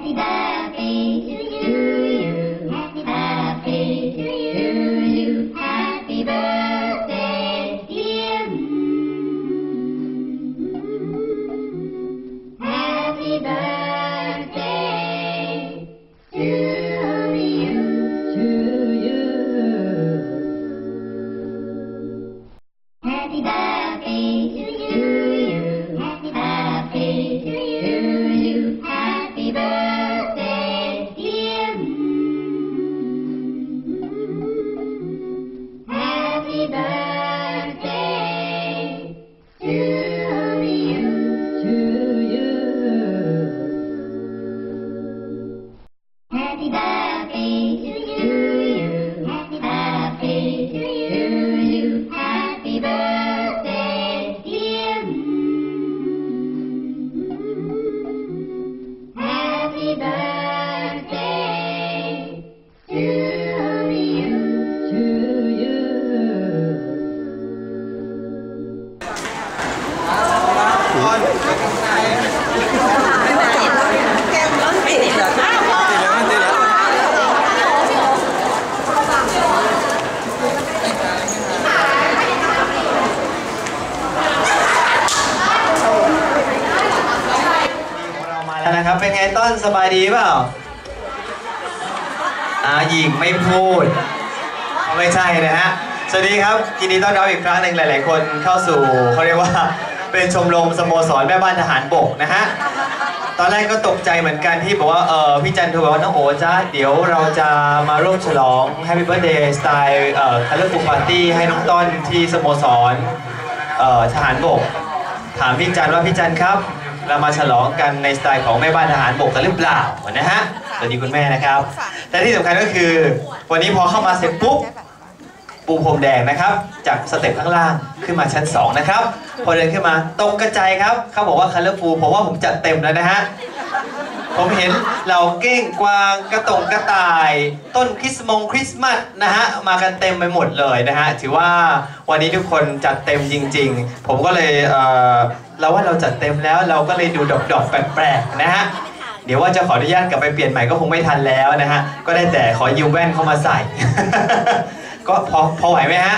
Happy birthday to ครับ เป็นไงต้นสบายดีเปล่าอาหญิงไม่พูด ไม่ใช่นะฮะ สวัสดีครับยินดีต้อนรับอีกครั้งหนึ่งหลาย ๆ คนเข้าสู่เขาเรียกว่าเป็นชมรมสโมสรแม่บ้านทหารบกนะฮะ ตอนแรกก็ตกใจเหมือนกันที่บอกว่าเออพี่จันโทรบอกว่าน้องโอ๋จ้าเดี๋ยวเราจะมาร่วมฉลอง Happy Birthday สไตล์เอ่อ Colorful Party ให้น้องต้นที่สโมสรเอ่อทหารบก ถามพี่จันท์ว่าพี่จันท์ครับ เรามาฉลองกันในสไตล์ของแม่บ้านทหารบกกันหรือเปล่านะฮะสวัสดีคุณแม่นะครับ แต่ที่สำคัญก็คือ วันนี้พอเข้ามาเสร็จปุ๊บปูพรมแดงนะครับ จากสเต็ปข้างล่างขึ้นมาชั้น 2 นะครับ พอเดินขึ้นมาตกกระจายครับ เขาบอกว่าคัลเลอร์ฟูผมว่าผมจัดเต็มแล้วนะฮะผมเห็นเหล่าเก้งกวางกระตงกระต่าย ต้นคริสต์มงคริสต์มาสนะฮะมากันเต็มไปหมดเลยนะฮะถือว่าวันนี้ทุกคนจัดเต็มจริง ๆ ผมก็เลย เราว่าเราจัดเต็มแล้วเราก็เลยดูดอกๆแปลกๆนะฮะเดี๋ยวว่าจะขออนุญาตกลับไปเปลี่ยนใหม่ก็คงไม่ทันแล้วนะฮะก็ได้แต่ขอยืมแว่นเข้ามาใส่ ก็พอพอไหวไหมฮะ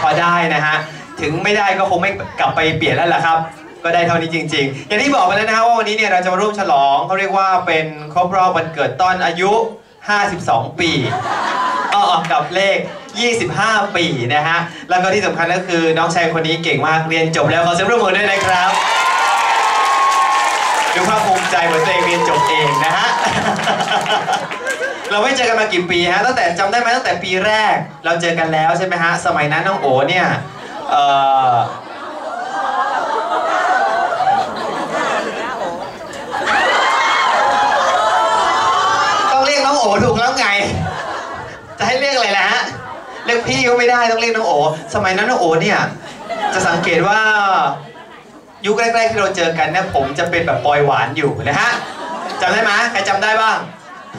พอได้นะฮะถึงไม่ได้ก็คงไม่กลับไปเปลี่ยนแล้วล่ะครับ ก็ได้เท่านี้จริง ๆ อย่างที่บอกไปแล้วนะฮะว่าวันนี้เนี่ยเราจะมาร่วมฉลองเขาเรียกว่าเป็นครบรอบวันเกิดต้อนอายุ 52 ปี ออกับเลข 25 ปีนะฮะ แล้วก็ที่สำคัญก็คือน้องชายคนนี้เก่งมาก เรียนจบแล้วขอเสียงปรบมือด้วยนะครับดูภาคภูมิใจเหมือนตัวเองเรียนจบเองนะฮะ เราไม่เจอกันมากี่ปีฮะ ตั้งแต่จำได้ไหมตั้งแต่ปีแรก เราเจอกันแล้วใช่ไหมฮะ สมัยนั้นน้องโอเนี่ย เอ่อต้องเรียกน้องโอถูกแล้วไง จะให้เรียกอะไรนะฮะเรีย กพี่ก็ไม่ได้ต้องเรียกน้องโอ สมัยนั้นน้องโอเนี่ยจะสังเกตว่ายุคแรกๆที่เราเจอกันเนี่ยผมจะเป็นแบบปอยหวานอยู่นะฮะจำได้ไหมใครจำได้บ้าง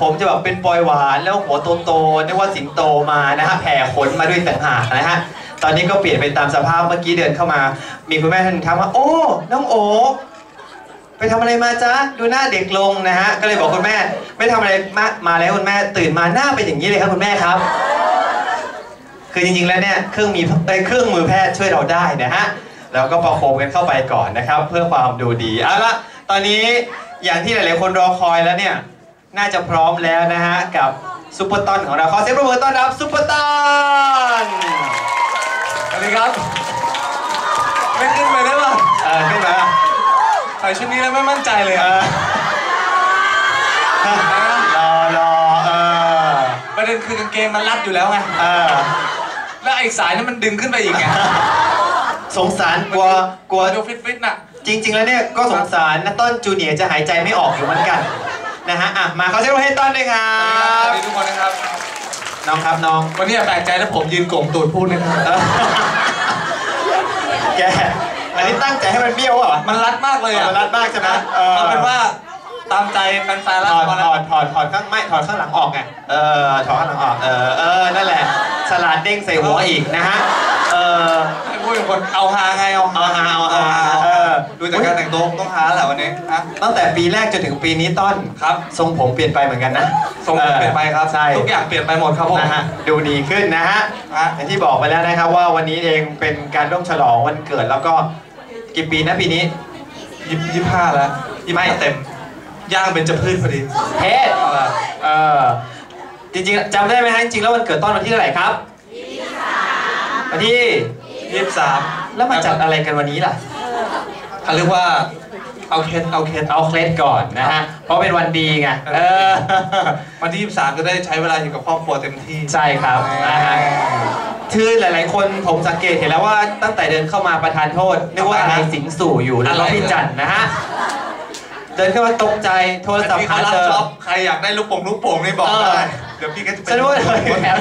ผมจะแบบเป็นปอยหวานแล้วหัวโตๆนึกว่าสิงโตมานะฮะแผ่ขนมาด้วยต่างหากนะฮะตอนนี้ก็เปลี่ยนไปตามสภาพเมื่อกี้เดินเข้ามา มีคุณแม่ท่านหนึงถามว่า โอ้น้องโอไปทำอะไรมาจ๊ะดูหน้าเด็กลงนะฮะก็เลยบอกคุณแม่ ไม่ทำอะไรมามาแล้วคุณแม่ตื่นมาหน้าเป็นอย่างนี้เลยครับคุณแม่ครับ คือจริงๆแล้วเนี่ยเครื่องมีเอ้ยเครื่องมือแพทย์ช่วยเราได้นะฮะแล้วก็ประโคมกันเข้าไปก่อนนะครับ เพื่อความดูดีเอาละตอนนี้อย่างที่หลายๆคนรอคอยแล้วเนี่ยน่าจะพร้อมแล้วนะฮะกับซุปเปอร์ต้นของเราขอเสียงปรบมือต้อนรับซุปเปอร์ต้นสวัสดีครับไม่ขึ้นไปได้ป่ะเออขึ้นมาใส่ชุดนี้แล้วไม่มั่นใจเลยเออะอรอรอเออประเด็นคือกางเกงมันรัดอยู่แล้วไง เออ แล้วไอ้สายนี่มันดึงขึ้นไปอีกไงสงสารกลัวกลัวดูฟิตฟิตๆน่ะ จริง ๆ แล้วเนี่ยก็สงสารนะต้นจูเนียร์จะหายใจไม่ออกอยู่เหมือนกันนะฮะอะมาขอเสียงปรบมือให้ต้นด้วยครัสบวัสดีทุกคนนะครับน้องครับน้องวันนี้อย่าแปลกใจถ้าผมยืนโก่งตูดพูดนะครับเออแกอันนี้ตั้งใจให้มันเบี้ยวเหรอมันรัดมากเลยอะมันรัดมากใช่ไหมเออเอาเป็นว่าตามใจแฟนๆแล้วถอดพอถแล้วอดถอดถอดข้างไม่ถอดข้างหลังออกไงเออถอดข้างหลังออกเออเออนั่นแหละ สลัดเด้งใส่หัวอีกนะฮะ เออให้พูดเป็นคนเอาฮาไงเอาเอาฮาเอาฮาเออดูจากการแต่งตัวต้องหาแหละวันนี้นะตั้งแต่ปีแรกจนถึงปีนี้ต้นครับ ทรงผมเปลี่ยนไปเหมือนกันนะทรงผมเปลี่ยนไปครับใช่ทุกอย่างเปลี่ยนไปหมดครับผมนะฮะดูดีขึ้นนะฮะฮะอย่างที่บอกไปแล้วนะครับว่าวันนี้เองเป็นการร่วมฉลองวันเกิดแล้วก็กี่ปีนะปีนี้ยี่ยี่ห้าแล้วยี่ไม่ห้าเต็มย่างเป็นจะพืชพอดีเพศเออ จริงๆจำได้ไหมฮะจริงๆแล้ววันเกิดต้นวันที่เท่าไหร่ครับวันที่ยี่สิบสามแล้วมาจัดอะไรกันวันนี้ล่ะเขาเรียกว่าเอาเคสเอาเคสเอาเคล็ดก่อนนะฮะเพราะเป็นวันดีไงเออวันที่ยี่สิบสามจะได้ใช้เวลาอยู่กับครอบครัวเต็มที่ใช่ครับนะฮะคือหลาย ๆ คนผมสังเกตเห็นแล้วว่าตั้งแต่เดินเข้ามาประทานโทษนึกว่าอะไรสิงสู่อยู่แล้วก็พี่จันทร์นะฮะเดินเข้ามาตกใจโทรศัพท์พี่หาเขารับเจอช็อปใครอยากได้ลูกโป่งลูกโป่งนี่บอกเออได้เดี๋ยวพี่ก็จะไปฉันรู้ว่าเลยแถว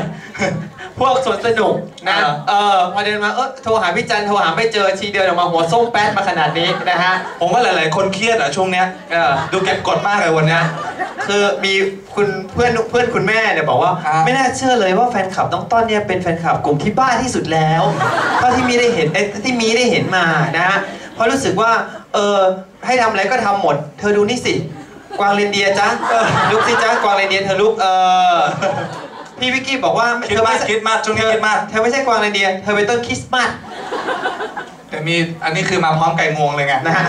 พวกสวนสนุกนะเออเออพอเดินมา เออโทรหาพี่จันทร์โทรหาไม่เจอทีเดินออกมาหัวส้มแป๊ดมาขนาดนี้นะฮะ ผมว่าหลาย ๆ คนเครียดอะช่วงเนี้ยเออดูเก็บกดมากเลยวันเนี้ย คือมีคุณเพื่อนเพื่อนคุณแม่เนี่ยบอกว่า ครับ ไม่น่าเชื่อเลยว่าแฟนคลับน้องต้นเนี่ยเป็นแฟนคลับกลุ่มที่บ้าที่สุดแล้วเท่าที่มีได้เห็นเอ้ยที่มีได้เห็นมานะฮะเพราะรู้สึกว่า เออให้ทำอะไรก็ทำหมด เธอดูนี่สิ กวางเรนเดียร์จ้ะเออลุกสิจ้ะกวางเรนเดียร์เธอลุกเออพี่วิกกี้บอกว่าคิดเธอมากไใช่คิดมากช่วงนี้คิดมากเธอไม่ใช่กวางเรนเดียร์เธอเป็นต้นคริสต์มาสแต่มีอันนี้คือมาพร้อมไก่งวงเลยไงนะฮะ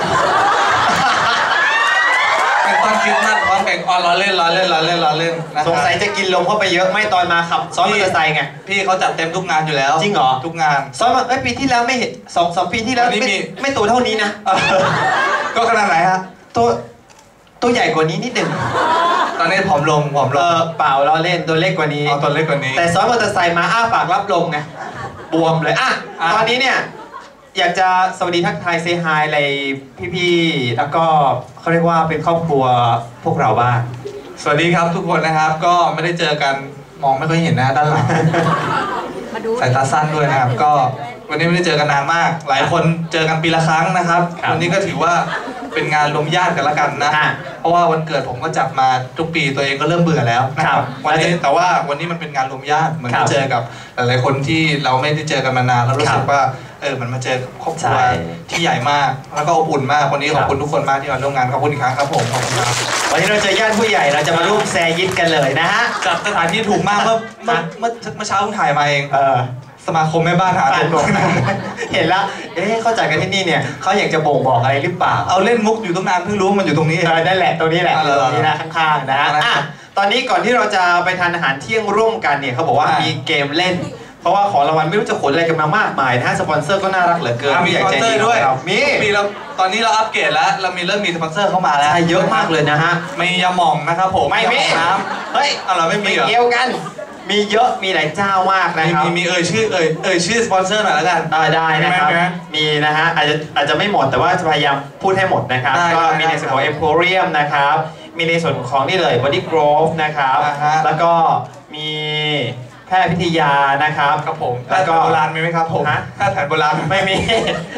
เป็นต้นคริสต์มาสพร้อมไก่อ๋อล้อเล่นล้อเล่นล้อเล่นล้อเล่นนะครับสงสัยจะกินลมเข้าไปเยอะไม่ตอนมาขับซ้อนมอเตอร์ไซค์ไง พี่เขาจัดเต็มทุกงานอยู่แล้วจริงเหรอ ทุกงาน ซ้อนมาเอ้ยปีที่แล้วไม่เห็นสองสองปีที่แล้ววันนี้ไม่มี ไม่ตัวเท่านี้นะ เออก็ขนาดไหนฮะตัว ตัวใหญ่กว่านี้นิดหนึ่งตอนนี้ผอมลงผอมลเองอเปล่าเราเล่นตัวเล็กกว่านี้ เอาตัวเล็กกว่านี้ แต่ซ้อนมอเตอร์ไซค์มาอ้าปากรับลมไงบวมเลยอะอะ ตอนนี้เนี่ย อยากจะสวัสดีทักทายเซฮายอะไรพี่ๆแล้วก็เขาเรียกว่าเป็นครอบครัวพวกเราบ้าง สวัสดีครับทุกคนนะครับ ก็ไม่ได้เจอกันมองไม่ค่อยเห็นนะด้านหลังสายตาสั้นด้วยนะครับก็ วันนี้ไม่ได้เจอกันนานมาก หลายคนเจอกันปีละครั้งนะครับครับวันนี้ก็ถือว่าเป็นงานรวมญาติกันละกันนะอะเพราะว่าวันเกิดผมก็จัดมาทุกปีตัวเองก็เริ่มเบื่อแล้วนะคครัรับบวันนี้แต่ว่าวันนี้มันเป็นงานรวมญาติเหมือนครัได้บเจอกับหลายๆคนที่เราไม่ได้เจอกันมานานแล้วรู้สึครักบว่าเออมันมาเจอครอบครัวใช่ที่ใหญ่มาก แล้วก็อบอุ่นมากวันนี้คขรัอบบคุณทุกคนมากที่มาร่วมงานขอบคุณอีกครั้งครับผมขอบคุณครับวันนี้เราเจอญาติผู้ใหญ่เราจะมาร่วมแซยิดกันเลยนะฮะจัดสถานที่ถูกมากเมื่อเมื่อเมื่อเมื่อเช้าเพิ่งถ่ายมาเองเออ สมาคมแม่บ้านหาอ่านถูบกอกเห็นแล้วเอ๊ะเขาจัดกันที่นี่เนี่ยเขาอยากจะบ่งบอกอะไรหรือเปล่า เอาเล่นมุกอยู่ตั้งนานเพิ่งรู้ว่ามันอยู่ตรงนี้เองเออนั่นแหละตรงนี้แหละอ่าตรงนี้นะข้างๆนะฮะอ่าอะตอนนี้ก่อนที่เราจะไปทานอาหารเที่ยงร่วมกันเนี่ยเขาบอกว่าอ่ามีมีเกมเล่น เพราะว่าของรางวัลไม่รู้จะขนอะไรกันมามากมายนะฮะสปอนเซอร์ก็น่ารักเหลือเกินอะมีผู้ใหสญ่ปอนใจเซอดีร์ด้วยของเรามีปีเราตอนนี้เราอัปเกรดแล้วเรามีเริ่มมีสปอนเซอร์เข้ามาแล้วใช่เยอะมากเลยนะฮะมียาหม่องนะครับผมไม่มียาหองน้เฮ้ยำเอาเหรอไม่มีไม่เหรอเกี่ยวกัน มีเยอะมีหลายเจ้ามากนะมีครับมีมีเอ่ยชื่อเอ่ยเอ่ยชื่อสปอนเซอร์หน่อยแล้วกัน เออได้นะครับ มีไหมมีนะฮะอาจจะอาจจะไม่หมดแต่ว่าจะพยายามพูดให้หมดนะครับ ได้ก็ได้มีในส่วนของได้ Emporium นะครับ มีในส่วนของนี่เลย Body Grove นะครับ อ่าฮะ แล้วก็มี แพทย์พิทยานะครับครับผมแล้วก็โบราณมีไหมครับผมฮะถ้าแผนโบราณไม่มี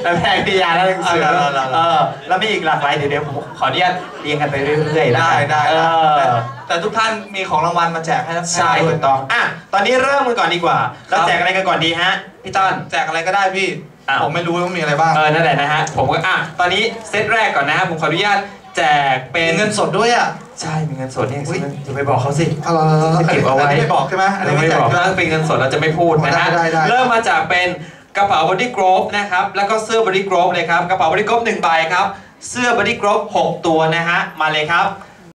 แล้วแพทย์พิทยาแล้วหนังสือเอาละเอาละเอาละเออแล้วมีอีกหลากหลายเดี๋ยวเดี๋ยวผมขออนุญาตเรียงกันไปเรื่อยๆแล้วได้กันได้เอได้อแต่ทุกท่านมีของรางวัลมาแจกให้ทั้งใช่ถูกต้องอะตอนนี้เริ่มกันก่อนดีกว่าเราครับแจกอะไรกันก่อนดีฮะพี่ต้นแจกอะไรก็ได้พี่อ้าวผมไม่รู้ว่ามีอะไรบ้างเออนั่นแหละนะฮะผมก็อะตอนนี้เซตแรกก่อนนะฮะผมขออนุญาต แจกเป็มีนเงินสดด้วยอะ ใช่มีเงินสดเนี่ยอุ๊ยอย่าไปบอกเขาสิ เอาละจะเก็บเอาไว้ นนี้ไม่บอกใช่ไหมอันนี้ไม่ไม่แจกบอกใช่ไหมถ้าเป็นเงินสดเราจะไม่พูดนะฮะได้ได้ได้ เริ่มมาจากเป็นกระเป๋า body grove นะครับแล้วก็เสื้อ body grove เลยครับกระเป๋า body grove หนึ่งใบครับ เสื้อ body grove หกตัวนะฮะมาเลยครับ